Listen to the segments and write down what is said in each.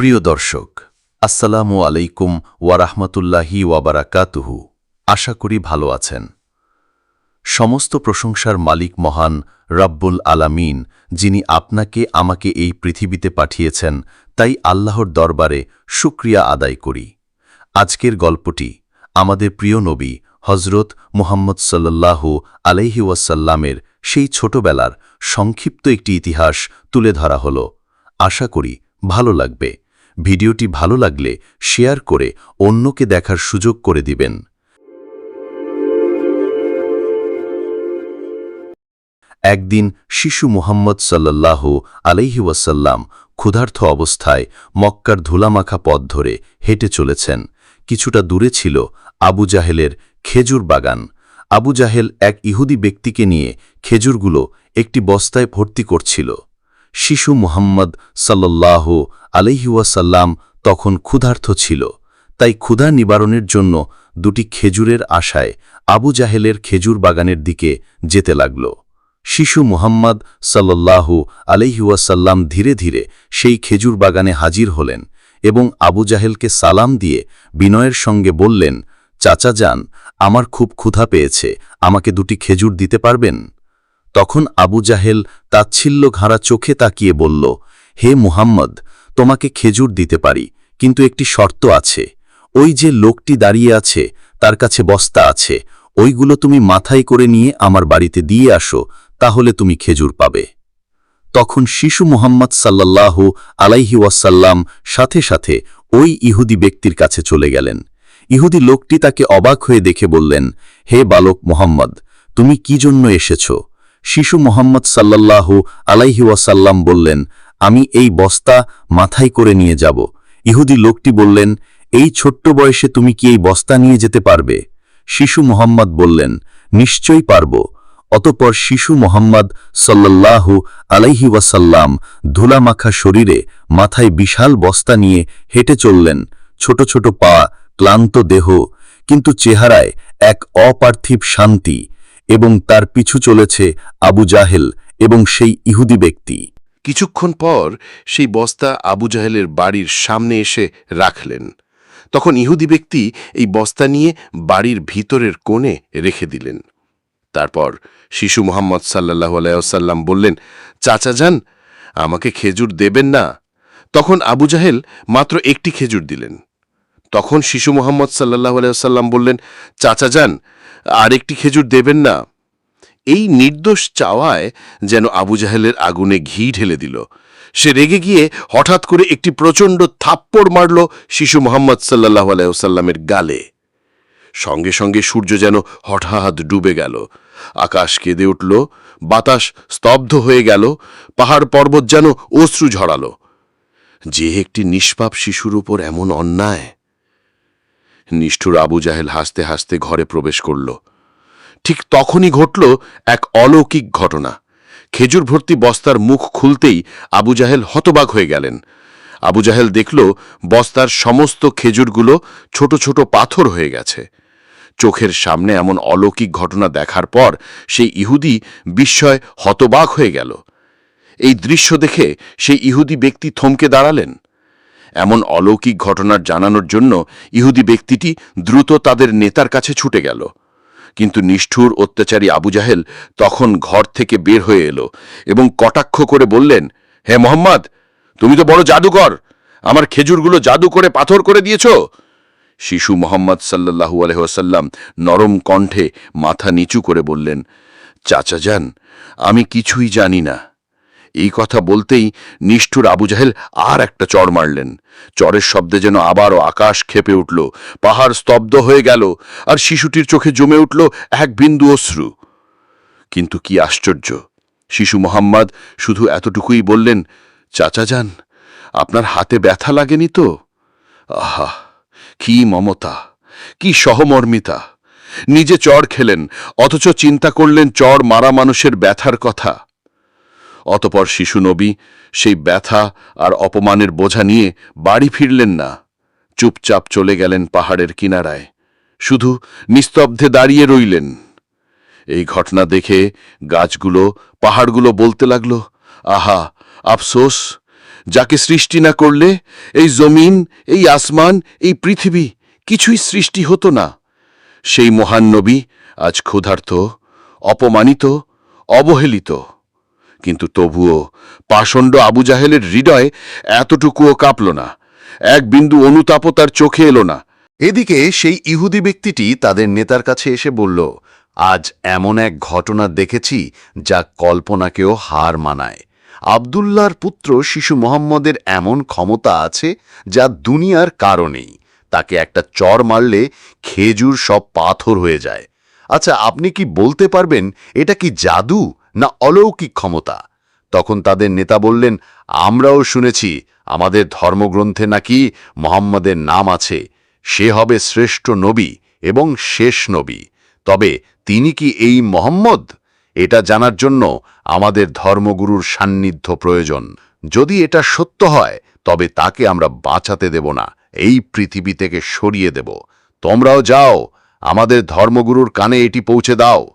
প্রিয় দর্শক, আসসালামু আলাইকুম ওয়ারাহমাতুল্লাহি ওয়াবারাকাতুহু আশা করি ভালো আছেন। সমস্ত প্রশংসার মালিক মহান রব্বুল আলামিন, যিনি আপনাকে আমাকে এই পৃথিবীতে পাঠিয়েছেন, তাই আল্লাহর দরবারে শুক্রিয়া আদায় করি। আজকের গল্পটি আমাদের প্রিয় নবী হজরত মুহাম্মদ সাল্লাল্লাহু আলাইহি ওয়াসাল্লামের সেই ছোটবেলার সংক্ষিপ্ত একটি ইতিহাস তুলে ধরা হল। আশা করি ভালো লাগবে। ভিডিওটি ভালো লাগলে শেয়ার করে অন্যকে দেখার সুযোগ করে দিবেন। একদিন শিশু মুহাম্মদ আলাইহি ওয়াসাল্লাম ক্ষুধার্থ অবস্থায় মক্কার ধুলামাখা পথ ধরে হেঁটে চলেছেন। কিছুটা দূরে ছিল আবু জাহেলের খেজুর বাগান। আবু জাহেল এক ইহুদি ব্যক্তিকে নিয়ে খেজুরগুলো একটি বস্তায় ভর্তি করছিল। শিশু মুহাম্মদ সাল্লাল্লাহু আলহিউসাল্লাম তখন ক্ষুধার্থ ছিল। তাই ক্ষুধা নিবারণের জন্য দুটি খেজুরের আশায় আবু জাহেলের খেজুর বাগানের দিকে যেতে লাগল। শিশু মুহাম্মদ সাল্লাল্লাহু আলহিউসাল্লাম ধীরে ধীরে সেই খেজুর বাগানে হাজির হলেন এবং আবু জাহেলকে সালাম দিয়ে বিনয়ের সঙ্গে বললেন, চাচা যান, আমার খুব ক্ষুধা পেয়েছে, আমাকে দুটি খেজুর দিতে পারবেন? তখন আবু জাহেল তাচ্ছিল্য ঘাড়া চোখে তাকিয়ে বলল, হে মুহাম্মদ, তোমাকে খেজুর দিতে পারি, কিন্তু একটি শর্ত আছে। ওই যে লোকটি দাঁড়িয়ে আছে, তার কাছে বস্তা আছে, ওইগুলো তুমি মাথায় করে নিয়ে আমার বাড়িতে দিয়ে আসো, তাহলে তুমি খেজুর পাবে। তখন শিশু মোহাম্মদ সাল্লাল্লাহু আলাইহি ওয়াসাল্লাম সাথে সাথে ওই ইহুদি ব্যক্তির কাছে চলে গেলেন। ইহুদি লোকটি তাকে অবাক হয়ে দেখে বললেন, হে বালক মোহাম্মদ, তুমি কি জন্য এসেছ? শিশু মোহাম্মদ সাল্লাল্লাহু আলাইহি ওয়াসাল্লাম বললেন, আমি এই বস্তা মাথায় করে নিয়ে যাব। ইহুদি লোকটি বললেন, এই ছোট্ট বয়সে তুমি কি এই বস্তা নিয়ে যেতে পারবে? শিশু মোহাম্মদ বললেন, নিশ্চয়ই পারব। অতপর শিশু মোহাম্মদ সাল্লাল্লাহু আলাইহি ওয়াসাল্লাম ধুলামাখা শরীরে মাথায় বিশাল বস্তা নিয়ে হেঁটে চললেন। ছোট ছোট পা, ক্লান্ত দেহ, কিন্তু চেহারায় এক অপার্থিব শান্তি। এবং তার পিছু চলেছে আবু জাহেল এবং সেই ইহুদি ব্যক্তি। কিছুক্ষণ পর সেই বস্তা আবু জাহেলের বাড়ির সামনে এসে রাখলেন। তখন ইহুদি ব্যক্তি এই বস্তা নিয়ে বাড়ির ভিতরের কোণে রেখে দিলেন। তারপর শিশু মোহাম্মদ সাল্লাহ আলাইসাল্লাম বললেন, চাচা যান, আমাকে খেজুর দেবেন না। তখন আবু জাহেল মাত্র একটি খেজুর দিলেন। তখন শিশু মোহাম্মদ সাল্লাহ আলাইসাল্লাম বললেন, চাচা যান আরেকটি খেজুর দেবেন না। এই নির্দোষ চাওয়ায় যেন আবু জাহেলের আগুনে ঘি ঢেলে দিল। সে রেগে গিয়ে হঠাৎ করে একটি প্রচণ্ড থাপ্পড় মারল শিশু মোহাম্মদ সাল্লাহ আলাইসাল্লামের গালে। সঙ্গে সঙ্গে সূর্য যেন হঠাৎ ডুবে গেল। আকাশ কেঁদে উঠল, বাতাস স্তব্ধ হয়ে গেল, পাহাড় পর্বত যেন অশ্রু ঝরালো। যে একটি নিষ্পাপ শিশুর উপর এমন অন্যায় নিষ্ঠুর আবু জাহেল হাসতে হাসতে ঘরে প্রবেশ করল। ঠিক তখনই ঘটল এক অলৌকিক ঘটনা। খেজুর ভর্তি বস্তার মুখ খুলতেই আবু জাহেল হতবাক হয়ে গেলেন। আবু জাহেল দেখল বস্তার সমস্ত খেজুরগুলো ছোট ছোট পাথর হয়ে গেছে। চোখের সামনে এমন অলৌকিক ঘটনা দেখার পর সেই ইহুদি বিস্ময় হতবাক হয়ে গেল। এই দৃশ্য দেখে সেই ইহুদি ব্যক্তি থমকে দাঁড়ালেন। এমন অলৌকিক ঘটনার জানানোর জন্য ইহুদি ব্যক্তিটি দ্রুত তাদের নেতার কাছে ছুটে গেল। কিন্তু নিষ্ঠুর অত্যাচারী আবু জাহেল তখন ঘর থেকে বের হয়ে এলো এবং কটাক্ষ করে বললেন, হে মোহাম্মদ, তুমি তো বড় জাদুকর! আমার খেজুরগুলো জাদু করে পাথর করে দিয়েছ! শিশু মোহাম্মদ সাল্লাহু আলহ্লাম নরম কণ্ঠে মাথা নিচু করে বললেন, চাচা যান, আমি কিছুই জানি না। এই কথা বলতেই নিষ্ঠুর আবু জাহেল আর একটা চড় মারলেন। চরের শব্দে যেন আবারও আকাশ খেপে উঠল, পাহাড় স্তব্ধ হয়ে গেল, আর শিশুটির চোখে জমে উঠল এক বিন্দু অশ্রু। কিন্তু কি আশ্চর্য, শিশু মোহাম্মদ শুধু এতটুকুই বললেন, চাচা যান, আপনার হাতে ব্যথা লাগেনি তো? আহা, কি মমতা, কি সহমর্মিতা, নিজে চর খেলেন, অথচ চিন্তা করলেন চর মারা মানুষের ব্যথার কথা। অতপর শিশু নবী, সেই ব্যথা আর অপমানের বোঝা নিয়ে বাড়ি ফিরলেন না। চুপচাপ চলে গেলেন পাহাড়ের কিনারায়। শুধু নিস্তব্ধে দাঁড়িয়ে রইলেন। এই ঘটনা দেখে গাছগুলো, পাহাড়গুলো বলতে লাগল, আহা, আফসোস! যাকে সৃষ্টি না করলে এই জমিন, এই আসমান, এই পৃথিবী কিছুই সৃষ্টি হতো না। সেই মহান নবী আজ ক্ষুধার্ত, অপমানিত, অবহেলিত। কিন্তু তবুও পাষণ্ড আবু জাহেলের হৃদয় এতটুকুও কাঁপল না। এক বিন্দু অনুতাপও তার চোখে এলো না। এদিকে সেই ইহুদি ব্যক্তিটি তাদের নেতার কাছে এসে বলল, আজ এমন এক ঘটনা দেখেছি যা কল্পনাকেও হার মানায়। আবদুল্লার পুত্র শিশু মোহাম্মদের এমন ক্ষমতা আছে যা দুনিয়ার কারণেই তাকে একটা চর মারলে খেজুর সব পাথর হয়ে যায়। আচ্ছা আপনি কি বলতে পারবেন এটা কি জাদু? না অলৌকিক ক্ষমতা। তখন তাদের নেতা বললেন, আমরাও শুনেছি আমাদের ধর্মগ্রন্থে নাকি মোহাম্মদের নাম আছে। সে হবে শ্রেষ্ঠ নবী এবং শেষ নবী। তবে তিনি কি এই মোহাম্মদ? এটা জানার জন্য আমাদের ধর্মগুরুর সান্নিধ্য প্রয়োজন। যদি এটা সত্য হয়, তবে তাকে আমরা বাঁচাতে দেব না। এই পৃথিবী থেকে সরিয়ে দেব। তোমরাও যাও, আমাদের ধর্মগুরুর কানে এটি পৌঁছে দাও।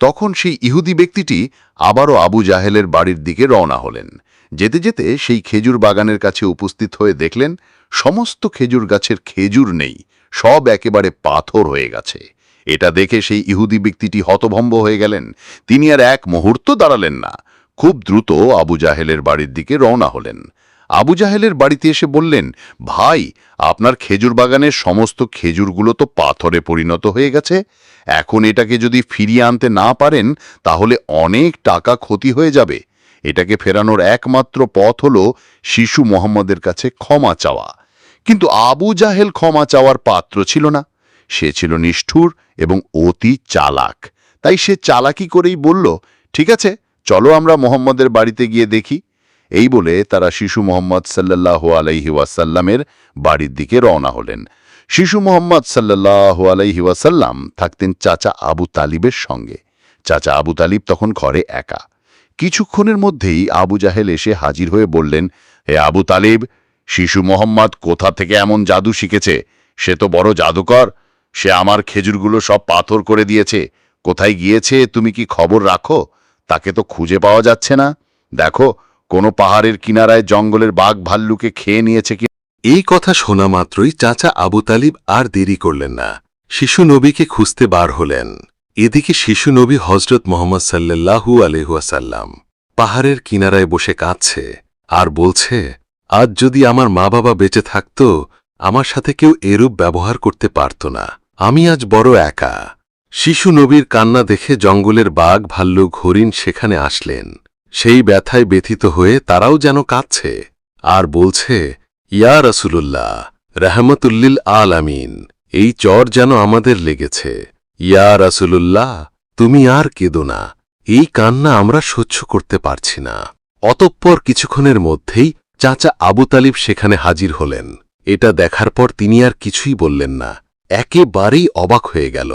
তখন সেই ইহুদি ব্যক্তিটি আবারও আবু জাহেলের বাড়ির দিকে রওনা হলেন। যেতে যেতে সেই খেজুর বাগানের কাছে উপস্থিত হয়ে দেখলেন, সমস্ত খেজুর গাছের খেজুর নেই, সব একেবারে পাথর হয়ে গেছে। এটা দেখে সেই ইহুদি ব্যক্তিটি হতভম্ব হয়ে গেলেন। তিনি আর এক মুহূর্ত দাঁড়ালেন না। খুব দ্রুত আবু জাহেলের বাড়ির দিকে রওনা হলেন। আবু জাহেলের বাড়িতে এসে বললেন, ভাই, আপনার খেজুর বাগানের সমস্ত খেজুরগুলো তো পাথরে পরিণত হয়ে গেছে। এখন এটাকে যদি ফিরিয়ে আনতে না পারেন, তাহলে অনেক টাকা ক্ষতি হয়ে যাবে। এটাকে ফেরানোর একমাত্র পথ হল শিশু মোহাম্মদের কাছে ক্ষমা চাওয়া। কিন্তু আবু জাহেল ক্ষমা চাওয়ার পাত্র ছিল না। সে ছিল নিষ্ঠুর এবং অতি চালাক। তাই সে চালাকি করেই বলল, ঠিক আছে, চলো আমরা মোহাম্মদের বাড়িতে গিয়ে দেখি। এই বলে তারা শিশু মোহাম্মদ সাল্লাহ আলাইহি ওয়াসাল্লামের বাড়ির দিকে রওনা হলেন। শিশু মোহাম্মদ সাল্লাহ আলাইহি ওয়াসাল্লাম থাকতেন চাচা আবু তালিবের সঙ্গে। চাচা আবু তালিব তখন ঘরে একা। কিছুক্ষণের মধ্যেই আবু জাহেল এসে হাজির হয়ে বললেন, হে আবু তালিব, শিশু মোহাম্মদ কোথা থেকে এমন জাদু শিখেছে? সে তো বড় জাদুকর। সে আমার খেজুরগুলো সব পাথর করে দিয়েছে। কোথায় গিয়েছে তুমি কি খবর রাখো? তাকে তো খুঁজে পাওয়া যাচ্ছে না। দেখো কোনো পাহাড়ের কিনারায় জঙ্গলের বাঘ ভাল্লুকে খেয়ে নিয়েছে কি এই কথা শোনা মাত্রই চাচা আবু তালিব আর দেরি করলেন না। শিশু নবীকে খুঁজতে বার হলেন। এদিকে শিশু নবী হজরত মোহাম্মদ সাল্লাল্লাহু আলহাসাল্লাম পাহাড়ের কিনারায় বসে কাঁদছে আর বলছে, আজ যদি আমার মা বাবা বেঁচে থাকত, আমার সাথে কেউ এরূপ ব্যবহার করতে পারত না। আমি আজ বড় একা। শিশু নবীর কান্না দেখে জঙ্গলের বাঘ ভাল্লুক হরিণ সেখানে আসলেন। সেই ব্যথায় ব্যথিত হয়ে তারাও যেন কাঁদছে আর বলছে, ইয়া রসুলুল্লাহ রহমতুল্লিল আল আমিন এই চর যেন আমাদের লেগেছে। ইয়া রসুলুল্লাহ, তুমি আর কেঁদো না, এই কান্না আমরা সহ্য করতে পারছি না। অতঃপর কিছুক্ষণের মধ্যেই চাচা আবু তালিব সেখানে হাজির হলেন। এটা দেখার পর তিনি আর কিছুই বললেন না। একেবারেই অবাক হয়ে গেল।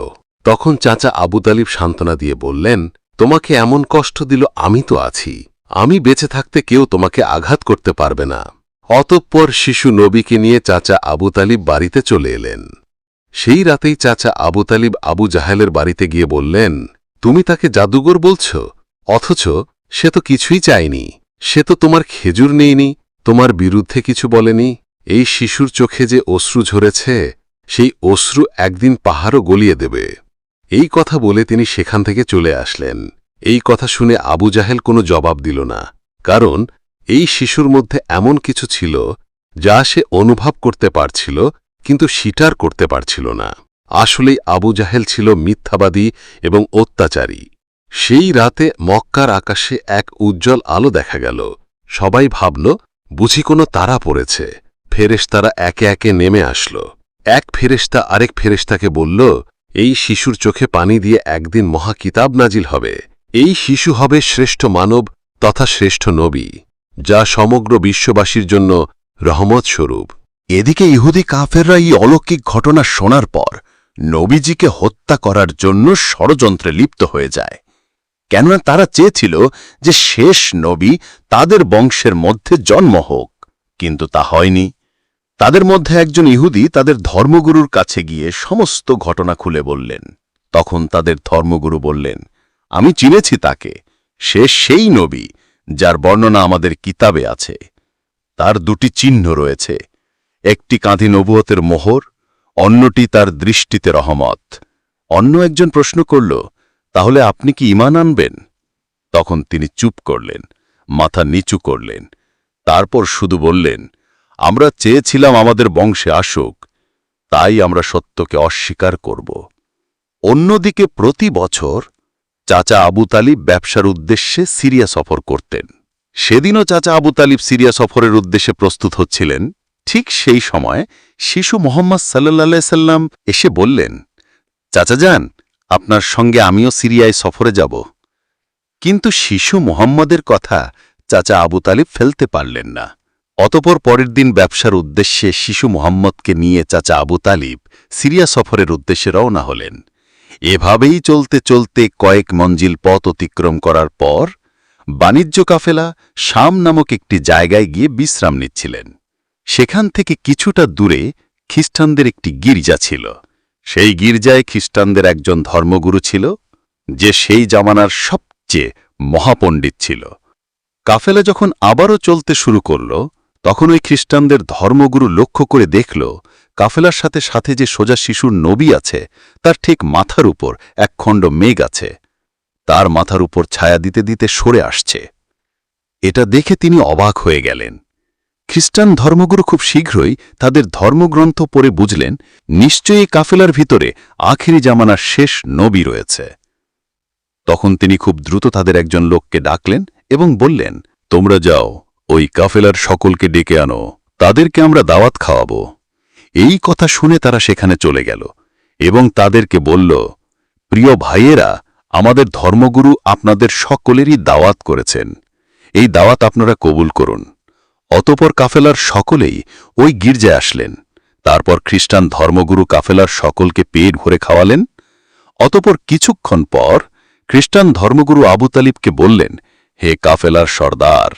তখন চাচা আবু তালিব সান্ত্বনা দিয়ে বললেন তোমাকে এমন কষ্ট দিল, আমি তো আছি। আমি বেঁচে থাকতে কেউ তোমাকে আঘাত করতে পারবে না। অতঃপর শিশু নবীকে নিয়ে চাচা আবু তালিব বাড়িতে চলে এলেন। সেই রাতেই চাচা আবু তালিব আবু জাহেলের বাড়িতে গিয়ে বললেন, তুমি তাকে জাদুঘর বলছ? অথচ সে তো কিছুই চায়নি। সে তো তোমার খেজুর নেইনি, তোমার বিরুদ্ধে কিছু বলেনি। এই শিশুর চোখে যে অশ্রু ঝরেছে, সেই অশ্রু একদিন পাহাড়ও গলিয়ে দেবে। এই কথা বলে তিনি সেখান থেকে চলে আসলেন। এই কথা শুনে আবু জাহেল কোনো জবাব দিল না, কারণ এই শিশুর মধ্যে এমন কিছু ছিল যা সে অনুভব করতে পারছিল, কিন্তু স্বীকার করতে পারছিল না। আসলেই আবু জাহেল ছিল মিথ্যাবাদী এবং অত্যাচারী। সেই রাতে মক্কার আকাশে এক উজ্জ্বল আলো দেখা গেল। সবাই ভাবল, বুঝি কোনো তারা পড়েছে। ফেরেশতারা একে একে নেমে আসলো। এক ফেরেশতা আরেক ফেরেশতাকে বলল এই শিশুর চোখে পানি দিয়ে একদিন মহাকিতাব নাজিল হবে। এই শিশু হবে শ্রেষ্ঠ মানব তথা শ্রেষ্ঠ নবী, যা সমগ্র বিশ্ববাসীর জন্য রহমত স্বরূপ এদিকে ইহুদি কাফেররা এই অলৌকিক ঘটনা শোনার পর নবীজিকে হত্যা করার জন্য ষড়যন্ত্রে লিপ্ত হয়ে যায়। কেননা তারা চেয়েছিল যে শেষ নবী তাদের বংশের মধ্যে জন্ম হোক, কিন্তু তা হয়নি। তাদের মধ্যে একজন ইহুদি তাদের ধর্মগুরুর কাছে গিয়ে সমস্ত ঘটনা খুলে বললেন। তখন তাদের ধর্মগুরু বললেন, আমি চিনেছি তাকে। সে সেই নবী যার বর্ণনা আমাদের কিতাবে আছে। তার দুটি চিহ্ন রয়েছে। একটি কাঁধি নবুয়তের মোহর, অন্যটি তার দৃষ্টিতে রহমত। অন্য একজন প্রশ্ন করল, তাহলে আপনি কি ইমান আনবেন? তখন তিনি চুপ করলেন, মাথা নিচু করলেন। তারপর শুধু বললেন আমরা চেয়েছিলাম আমাদের বংশে আসুক, তাই আমরা সত্যকে অস্বীকার করব। অন্যদিকে প্রতি বছর চাচা আবু তালিব ব্যবসার উদ্দেশ্যে সিরিয়া সফর করতেন। সেদিনও চাচা আবু তালিব সিরিয়া সফরের উদ্দেশ্যে প্রস্তুত হচ্ছিলেন। ঠিক সেই সময় শিশু মোহাম্মদ সাল্লা সাল্লাম এসে বললেন, চাচা যান, আপনার সঙ্গে আমিও সিরিয়ায় সফরে যাব। কিন্তু শিশু মোহাম্মদের কথা চাচা আবু তালিব ফেলতে পারলেন না। অতপর পরের দিন ব্যবসার উদ্দেশ্যে শিশু মোহাম্মদকে নিয়ে চাচা আবু তালিব সিরিয়া সফরের উদ্দেশ্যে রওনা হলেন। এভাবেই চলতে চলতে কয়েক মঞ্জিল পথ অতিক্রম করার পর বাণিজ্য কাফেলা শাম নামক একটি জায়গায় গিয়ে বিশ্রাম নিচ্ছিলেন। সেখান থেকে কিছুটা দূরে খ্রিস্টানদের একটি গির্জা ছিল। সেই গির্জায় খ্রিস্টানদের একজন ধর্মগুরু ছিল, যে সেই জামানার সবচেয়ে মহাপণ্ডিত ছিল। কাফেলা যখন আবারও চলতে শুরু করল তখন ওই খ্রিস্টানদের ধর্মগুরু লক্ষ্য করে দেখল, কাফেলার সাথে সাথে যে সোজা শিশুর নবী আছে, তার ঠিক মাথার উপর এক খণ্ড মেঘ আছে। তার মাথার উপর ছায়া দিতে দিতে সরে আসছে। এটা দেখে তিনি অবাক হয়ে গেলেন। খ্রিস্টান ধর্মগুরু খুব শীঘ্রই তাদের ধর্মগ্রন্থ পড়ে বুঝলেন, নিশ্চয়ই কাফেলার ভিতরে আখিরি জামানার শেষ নবী রয়েছে। তখন তিনি খুব দ্রুত তাদের একজন লোককে ডাকলেন এবং বললেন, তোমরা যাও। ওই কাফেলার সকলকে ডেকে আনো, তাদেরকে আমরা দাওয়াত খাওয়াব। এই কথা শুনে তারা সেখানে চলে গেল এবং তাদেরকে বলল, প্রিয় ভাইয়েরা, আমাদের ধর্মগুরু আপনাদের সকলেরই দাওয়াত করেছেন। এই দাওয়াত আপনারা কবুল করুন। অতপর কাফেলার সকলেই ওই গির্জায় আসলেন। তারপর খ্রিস্টান ধর্মগুরু কাফেলার সকলকে পেট ভরে খাওয়ালেন। অতপর কিছুক্ষণ পর খ্রিস্টান ধর্মগুরু আবু তালিবকে বললেন, হে কাফেলার সর্দার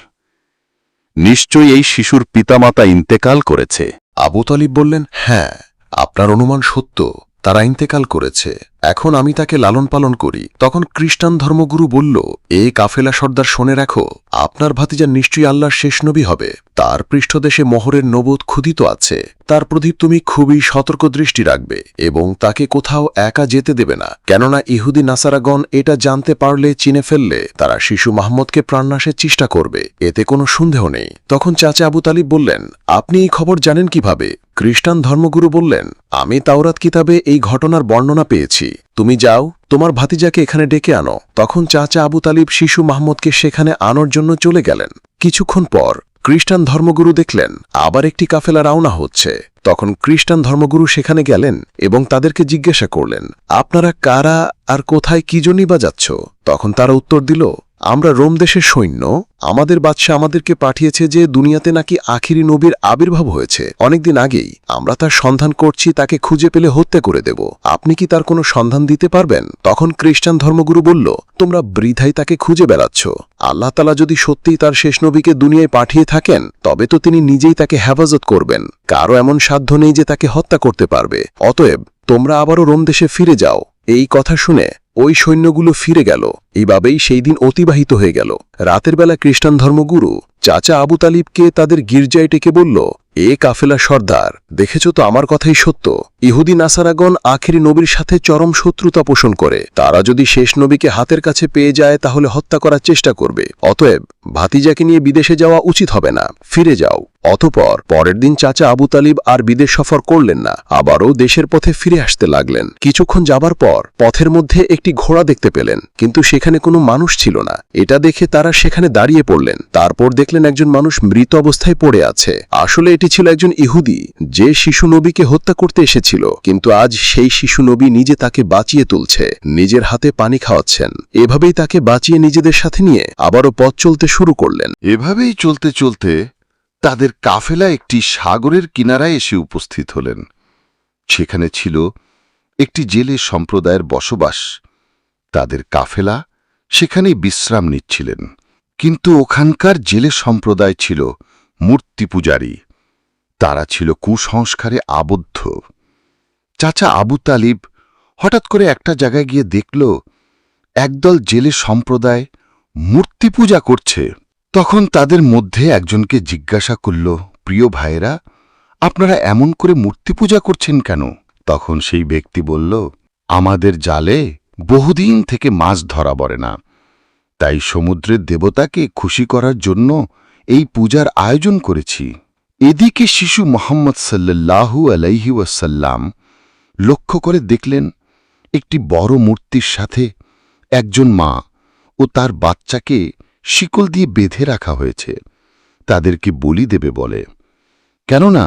নিশ্চয়ই এই শিশুর পিতামাতা ইন্তেকাল করেছে। আবু তালিব বললেন হ্যাঁ আপনার অনুমান সত্য, তারা ইন্তেকাল করেছে। এখন আমি তাকে লালন পালন করি। তখন খ্রিস্টান ধর্মগুরু বলল, এ কাফেলা সর্দার, শোনে রাখো, আপনার ভাতিজা নিশ্চয়ই আল্লাহর শেষ নবী হবে। তার পৃষ্ঠদেশে মোহরের নবোধ ক্ষুদিত আছে। তার প্রতি তুমি খুবই সতর্ক দৃষ্টি রাখবে এবং তাকে কোথাও একা যেতে দেবে না। কেননা ইহুদি নাসারাগণ এটা জানতে পারলে চিনে ফেললে তারা শিশু মাহমদকে প্রাণনাশের চেষ্টা করবে। এতে কোনো সন্দেহ নেই। তখন চাচা আবু তালিব বললেন, আপনি এই খবর জানেন কীভাবে? খ্রিস্টান ধর্মগুরু বললেন, আমি তাওরাত কিতাবে এই ঘটনার বর্ণনা পেয়েছি। তুমি যাও, তোমার ভাতিজাকে এখানে ডেকে আনো। তখন চাচা আবু তালিব শিশু মাহমুদকে সেখানে আনোর জন্য চলে গেলেন। কিছুক্ষণ পর খ্রিস্টান ধর্মগুরু দেখলেন, আবার একটি কাফেলা রাওনা হচ্ছে। তখন খ্রিস্টান ধর্মগুরু সেখানে গেলেন এবং তাদেরকে জিজ্ঞাসা করলেন, আপনারা কারা আর কোথায় কি জন্যই বা যাচ্ছ? তখন তারা উত্তর দিল আমরা রোম দেশের সৈন্য, আমাদের বাদশাহ আমাদেরকে পাঠিয়েছে যে দুনিয়াতে নাকি আখিরি নবীর আবির্ভাব হয়েছে। অনেকদিন আগেই আমরা তার সন্ধান করছি, তাকে খুঁজে পেলে হত্যা করে দেব। আপনি কি তার কোনো সন্ধান দিতে পারবেন? তখন খ্রিস্টান ধর্মগুরু বলল, তোমরা বৃথাই তাকে খুঁজে বেড়াচ্ছ। আল্লাহ তালা যদি সত্যিই তার শেষ নবীকে দুনিয়ায় পাঠিয়ে থাকেন, তবে তো তিনি নিজেই তাকে হেফাজত করবেন। কারও এমন সাধ্য নেই যে তাকে হত্যা করতে পারবে। অতএব তোমরা আবারও রোম দেশে ফিরে যাও। এই কথা শুনে ওই সৈন্যগুলো ফিরে গেল। এইভাবেই সেই দিন অতিবাহিত হয়ে গেল। রাতের বেলা খ্রিস্টান ধর্মগুরু, চাচা আবু তালিবকে তাদের গির্জায় ডেকে বলল, এ কাফেলা সর্দার, দেখেছ তো আমার কথাই সত্য। ইহুদি নাসারাগণ আখেরি নবীর সাথে চরম শত্রুতা পোষণ করে। তারা যদি শেষ নবীকে হাতের কাছে পেয়ে যায়, তাহলে হত্যা করার চেষ্টা করবে। অতএব ভাতিজাকে নিয়ে বিদেশে যাওয়া উচিত হবে না। ফিরে যাও। অতপর পরের দিন চাচা আবু তালিব আর বিদেশ সফর করলেন না, আবারও দেশের পথে ফিরে আসতে লাগলেন। কিছুক্ষণ যাবার পর পথের মধ্যে একটি ঘোড়া দেখতে পেলেন, কিন্তু সেখানে কোনো মানুষ ছিল না। এটা দেখে তারা সেখানে দাঁড়িয়ে পড়লেন। তারপর দেখলেন একজন মানুষ মৃত অবস্থায় পড়ে আছে। আসলে এটি ছিল একজন ইহুদি, যে শিশু নবীকে হত্যা করতে এসেছিল, কিন্তু আজ সেই শিশু নবী নিজে তাকে বাঁচিয়ে তুলছে, নিজের হাতে পানি খাওয়াচ্ছেন। এভাবেই তাকে বাঁচিয়ে নিজেদের সাথে নিয়ে আবারও পথ চলতে শুরু করলেন। এভাবেই চলতে চলতে তাদের কাফেলা একটি সাগরের কিনারায় এসে উপস্থিত হলেন। সেখানে ছিল একটি জেলে সম্প্রদায়ের বসবাস। তাদের কাফেলা সেখানেই বিশ্রাম নিচ্ছিলেন। কিন্তু ওখানকার জেলে সম্প্রদায় ছিল মূর্তি পূজারী। তারা ছিল কুসংস্কারে আবদ্ধ। চাচা আবু তালিব হঠাৎ করে একটা জায়গায় গিয়ে দেখল, একদল জেলে সম্প্রদায় মূর্তি পূজা করছে। তখন তাদের মধ্যে একজনকে জিজ্ঞাসা করল, প্রিয় ভাইয়েরা, আপনারা এমন করে মূর্তি পূজা করছেন কেন? তখন সেই ব্যক্তি বলল, আমাদের জালে বহুদিন থেকে মাছ ধরা পড়ে না। তাই সমুদ্রের দেবতাকে খুশি করার জন্য এই পূজার আয়োজন করেছি। এদিকে শিশু মোহাম্মদ সাল্লাল্লাহু আলাইহি ওয়াসাল্লাম লক্ষ্য করে দেখলেন, একটি বড় মূর্তির সাথে একজন মা ও তার বাচ্চাকে শিকল দিয়ে বেঁধে রাখা হয়েছে। তাদেরকে বলি দেবে বলে। কেননা,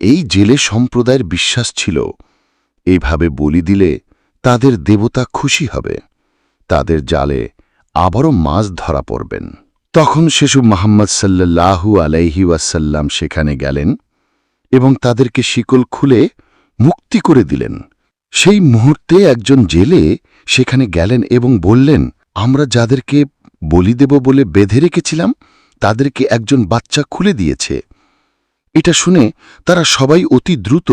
এই জেলে সম্প্রদায়ের বিশ্বাস ছিল, এইভাবে বলি দিলে তাদের দেবতা খুশি হবে। তাদের জালে আবারও মাছ ধরা পড়বেন। তখন শিশু মোহাম্মদ সাল্লাল্লাহু আলাইহি ওয়াসাল্লাম সেখানে গেলেন এবং তাদেরকে শিকল খুলে মুক্তি করে দিলেন। সেই মুহূর্তে একজন জেলে সেখানে গেলেন এবং বললেন, আমরা যাদেরকে বলি দেব বলে বেঁধে রেখেছিলাম, তাদেরকে একজন বাচ্চা খুলে দিয়েছে। এটা শুনে তারা সবাই অতি দ্রুত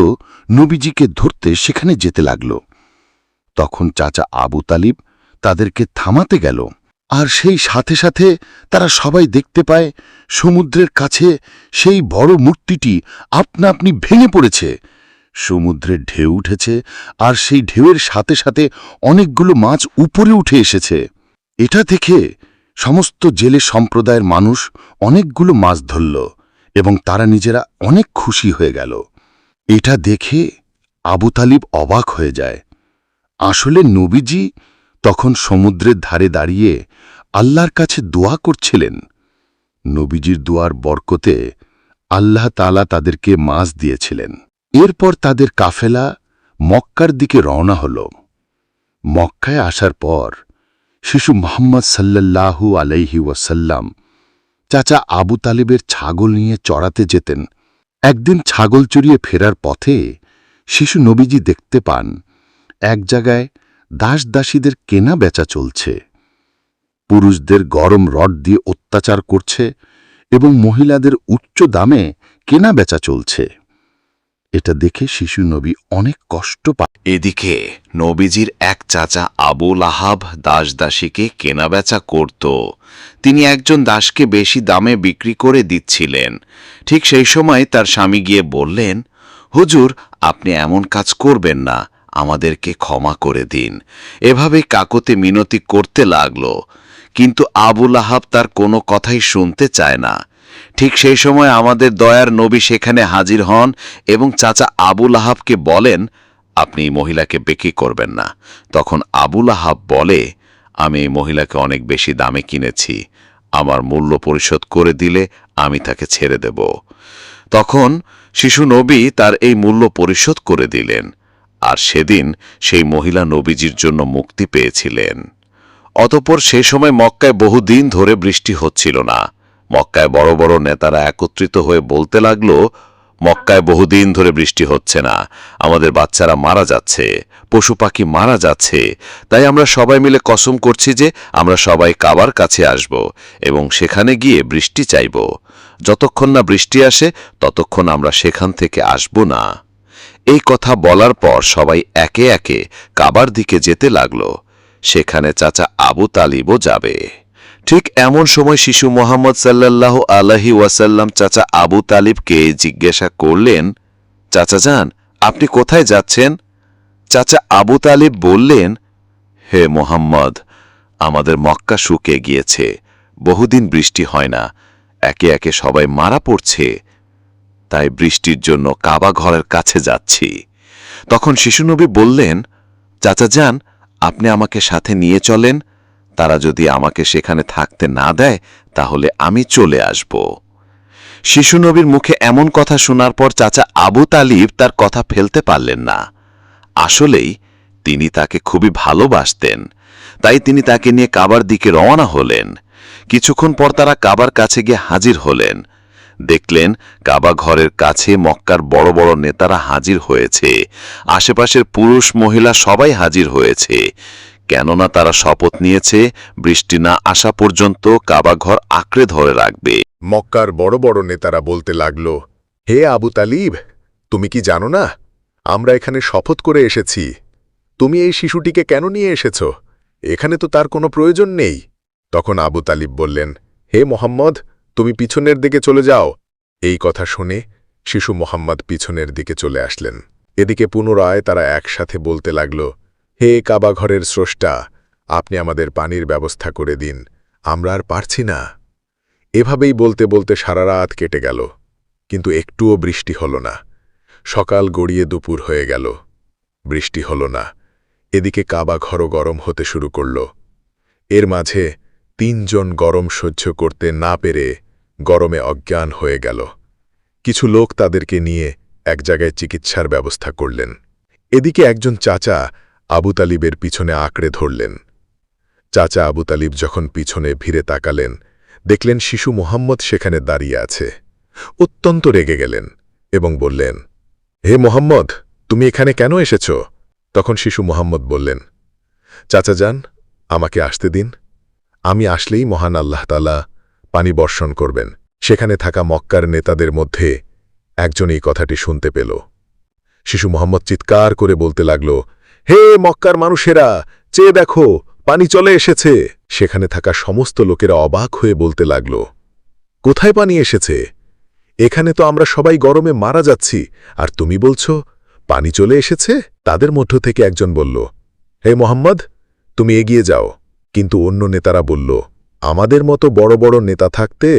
নবীজিকে ধরতে সেখানে যেতে লাগল। তখন চাচা আবু তালিব তাদেরকে থামাতে গেল। আর সেই সাথে সাথে তারা সবাই দেখতে পায়, সমুদ্রের কাছে সেই বড় মূর্তিটি আপনা আপনি ভেঙে পড়েছে। সমুদ্রের ঢেউ উঠেছে আর সেই ঢেউয়ের সাথে সাথে অনেকগুলো মাছ উপরে উঠে এসেছে। এটা দেখে সমস্ত জেলে সম্প্রদায়ের মানুষ অনেকগুলো মাছ ধরল এবং তারা নিজেরা অনেক খুশি হয়ে গেল। এটা দেখে আবু তালিব অবাক হয়ে যায়। আসলে নবীজি তখন সমুদ্রের ধারে দাঁড়িয়ে আল্লাহর কাছে দোয়া করছিলেন। নবীজির দোয়ার বরকতে আল্লাহ তালা তাদেরকে মাছ দিয়েছিলেন। এরপর তাদের কাফেলা মক্কার দিকে রওনা হল। মক্কায় আসার পর শিশু মোহাম্মদ সাল্লাল্লাহু আলাইহি ওয়াসাল্লাম চাচা আবু তালেবের ছাগল নিয়ে চড়াতে যেতেন। একদিন ছাগল চড়িয়ে ফেরার পথে শিশু নবীজি দেখতে পান, এক জায়গায় দাস দাসীদের কেনা বেচা চলছে। পুরুষদের গরম রড দিয়ে অত্যাচার করছে এবং মহিলাদের উচ্চ দামে কেনা বেচা চলছে। এটা দেখে শিশু নবী অনেক কষ্ট পায় এদিকে নবীজির এক চাচা আবু লাহাব দাস দাসীকে কেনাবেচা করত। তিনি একজন দাসকে বেশি দামে বিক্রি করে দিচ্ছিলেন। ঠিক সেই সময় তার স্বামী গিয়ে বললেন, হুজুর, আপনি এমন কাজ করবেন না, আমাদেরকে ক্ষমা করে দিন। এভাবে কাকতে মিনতি করতে লাগল। কিন্তু আবু লাহাব তার কোনো কথাই শুনতে চায় না। ঠিক সেই সময় আমাদের দয়ার নবী সেখানে হাজির হন এবং চাচা আবুল আহাবকে বলেন, আপনি মহিলাকে বিক্রি করবেন না। তখন আবুল আহাব বলে, আমি এই মহিলাকে অনেক বেশি দামে কিনেছি। আমার মূল্য পরিশোধ করে দিলে আমি তাকে ছেড়ে দেব। তখন শিশু নবী তার এই মূল্য পরিশোধ করে দিলেন, আর সেদিন সেই মহিলা নবীজির জন্য মুক্তি পেয়েছিলেন। অতপর সে সময় মক্কায় বহুদিন ধরে বৃষ্টি হচ্ছিল না। মক্কায় বড় বড় নেতারা একত্রিত হয়ে বলতে লাগল, মক্কায় বহুদিন ধরে বৃষ্টি হচ্ছে না। আমাদের বাচ্চারা মারা যাচ্ছে। পশু পাখি মারা যাচ্ছে। তাই আমরা সবাই মিলে কসম করছি যে আমরা সবাই কাবার কাছে আসব এবং সেখানে গিয়ে বৃষ্টি চাইব। যতক্ষণ না বৃষ্টি আসে, ততক্ষণ আমরা সেখান থেকে আসব না। এই কথা বলার পর সবাই একে একে কাবার দিকে যেতে লাগল। সেখানে চাচা আবু তালিবও যাবে। ঠিক এমন সময় শিশু মোহাম্মদ সাল্লাল্লাহু আলহি ওয়াসাল্লাম চাচা আবু তালিবকে জিজ্ঞাসা করলেন, চাচা যান, আপনি কোথায় যাচ্ছেন? চাচা আবু তালিব বললেন, হে মোহাম্মদ, আমাদের মক্কা শুকে গিয়েছে, বহুদিন বৃষ্টি হয় না, একে একে সবাই মারা পড়ছে, তাই বৃষ্টির জন্য কাবা ঘরের কাছে যাচ্ছি। তখন শিশুনবী বললেন, চাচা যান, আপনি আমাকে সাথে নিয়ে চলেন তারা যদি আমাকে সেখানে থাকতে না দেয়, তাহলে আমি চলে আসব। শিশু নবীর মুখে এমন কথা শোনার পর চাচা আবু তালিব তার কথা ফেলতে পারলেন না। আসলেই তিনি তাকে খুবই ভালোবাসতেন। তাই তিনি তাকে নিয়ে কাবার দিকে রওনা হলেন। কিছুক্ষণ পর তারা কাবার কাছে গিয়ে হাজির হলেন। দেখলেন কাবা ঘরের কাছে মক্কার বড় বড় নেতারা হাজির হয়েছে। আশেপাশের পুরুষ মহিলা সবাই হাজির হয়েছে। কেননা তারা শপথ নিয়েছে, বৃষ্টি না আসা পর্যন্ত কাবা ঘর আঁকড়ে ধরে রাখবে। মক্কার বড় বড় নেতারা বলতে লাগল, হে আবু তালিব, তুমি কি জানো না? আমরা এখানে শপথ করে এসেছি। তুমি এই শিশুটিকে কেন নিয়ে এসেছ? এখানে তো তার কোনো প্রয়োজন নেই। তখন আবু তালিব বললেন, হে মোহাম্মদ, তুমি পিছনের দিকে চলে যাও। এই কথা শুনে শিশু মোহাম্মদ পিছনের দিকে চলে আসলেন। এদিকে পুনরায় তারা একসাথে বলতে লাগল হে কাবা ঘরের স্রষ্টা, আপনি আমাদের পানির ব্যবস্থা করে দিন, আমরা আর পারছি না। এভাবেই বলতে বলতে সারা রাত কেটে গেল, কিন্তু একটুও বৃষ্টি হল না। সকাল গড়িয়ে দুপুর হয়ে গেল, বৃষ্টি হল না। এদিকে কাবা ঘরও গরম হতে শুরু করল। এর মাঝে তিনজন গরম সহ্য করতে না পেরে গরমে অজ্ঞান হয়ে গেল। কিছু লোক তাদেরকে নিয়ে এক জায়গায় চিকিৎসার ব্যবস্থা করলেন। এদিকে একজন চাচা আবু তালিবের পিছনে আঁকড়ে ধরলেন। চাচা আবু তালিব যখন পিছনে ভিড়ে তাকালেন, দেখলেন শিশু মোহাম্মদ সেখানে দাঁড়িয়ে আছে। অত্যন্ত রেগে গেলেন এবং বললেন, হে মোহাম্মদ, তুমি এখানে কেন এসেছ? তখন শিশু মোহাম্মদ বললেন, চাচা যান, আমাকে আসতে দিন। আমি আসলেই মহান আল্লাহ তালা পানি বর্ষণ করবেন। সেখানে থাকা মক্কার নেতাদের মধ্যে একজন এই কথাটি শুনতে পেল। শিশু মোহাম্মদ চিৎকার করে বলতে লাগল হে মক্কার মানুষেরা, চেয়ে দেখো, পানি চলে এসেছে। সেখানে থাকা সমস্ত লোকেরা অবাক হয়ে বলতে লাগল, কোথায় পানি এসেছে? এখানে তো আমরা সবাই গরমে মারা যাচ্ছি। আর তুমি বলছ, পানি চলে এসেছে? তাদের মধ্য থেকে একজন বলল, হে মোহাম্মদ, তুমি এগিয়ে যাও। কিন্তু অন্য নেতারা বলল, আমাদের মতো বড় বড় নেতা থাকতে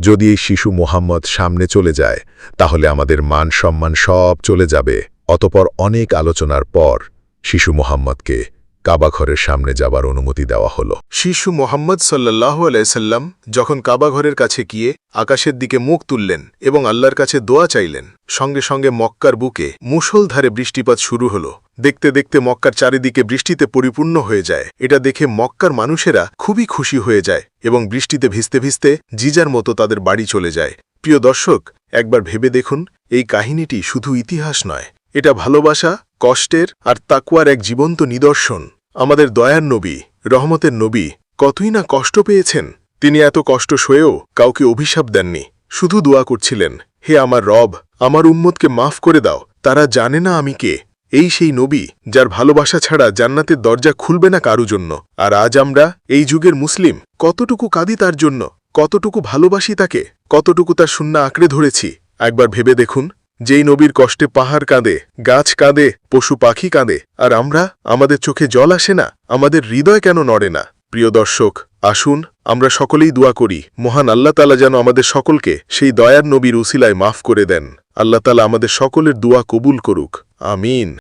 যদি এই শিশু মোহাম্মদ সামনে চলে যায়, তাহলে আমাদের মান সম্মান সব চলে যাবে। অতপর অনেক আলোচনার পর শিশু মোহাম্মদকে কাবাঘরের সামনে যাবার অনুমতি দেওয়া হল। শিশু মোহাম্মদ সাল্লাহ আলাইসাল্লাম যখন কাবাঘরের কাছে গিয়ে আকাশের দিকে মুখ তুললেন এবং আল্লাহর কাছে দোয়া চাইলেন, সঙ্গে সঙ্গে মক্কার বুকে মুষলধারে বৃষ্টিপাত শুরু হল। দেখতে দেখতে মক্কার চারিদিকে বৃষ্টিতে পরিপূর্ণ হয়ে যায়। এটা দেখে মক্কার মানুষেরা খুবই খুশি হয়ে যায় এবং বৃষ্টিতে ভিজতে ভিজতে জিজার মতো তাদের বাড়ি চলে যায়। প্রিয় দর্শক, একবার ভেবে দেখুন, এই কাহিনীটি শুধু ইতিহাস নয়, এটা ভালোবাসা কষ্টের আর তাকুয়ার এক জীবন্ত নিদর্শন। আমাদের দয়ার নবী, রহমতের নবী, কতই না কষ্ট পেয়েছেন। তিনি এত কষ্ট সয়েও কাউকে অভিশাপ দেননি। শুধু দোয়া করছিলেন, হে আমার রব, আমার উম্মতকে মাফ করে দাও। তারা জানে না আমি কে। এই সেই নবী, যার ভালোবাসা ছাড়া জান্নাতের দরজা খুলবে না কারু জন্য। আর আজ আমরা, এই যুগের মুসলিম, কতটুকু কাঁদি তার জন্য, কতটুকু ভালোবাসি তাকে, কতটুকু তার শূন্য আঁকড়ে ধরেছি। একবার ভেবে দেখুন যেই নবীর কষ্টে পাহাড় কাঁদে, গাছ কাঁদে, পশু পাখি কাঁদে, আর আমরা, আমাদের চোখে জল আসে না, আমাদের হৃদয় কেন নড়ে না? প্রিয় দর্শক, আসুন, আমরা সকলেই দোয়া করি, মহান আল্লাহ তালা যেন আমাদের সকলকে সেই দয়ার নবীর উসিলায় মাফ করে দেন। আল্লাহ তালা আমাদের সকলের দোয়া কবুল করুক। আমিন।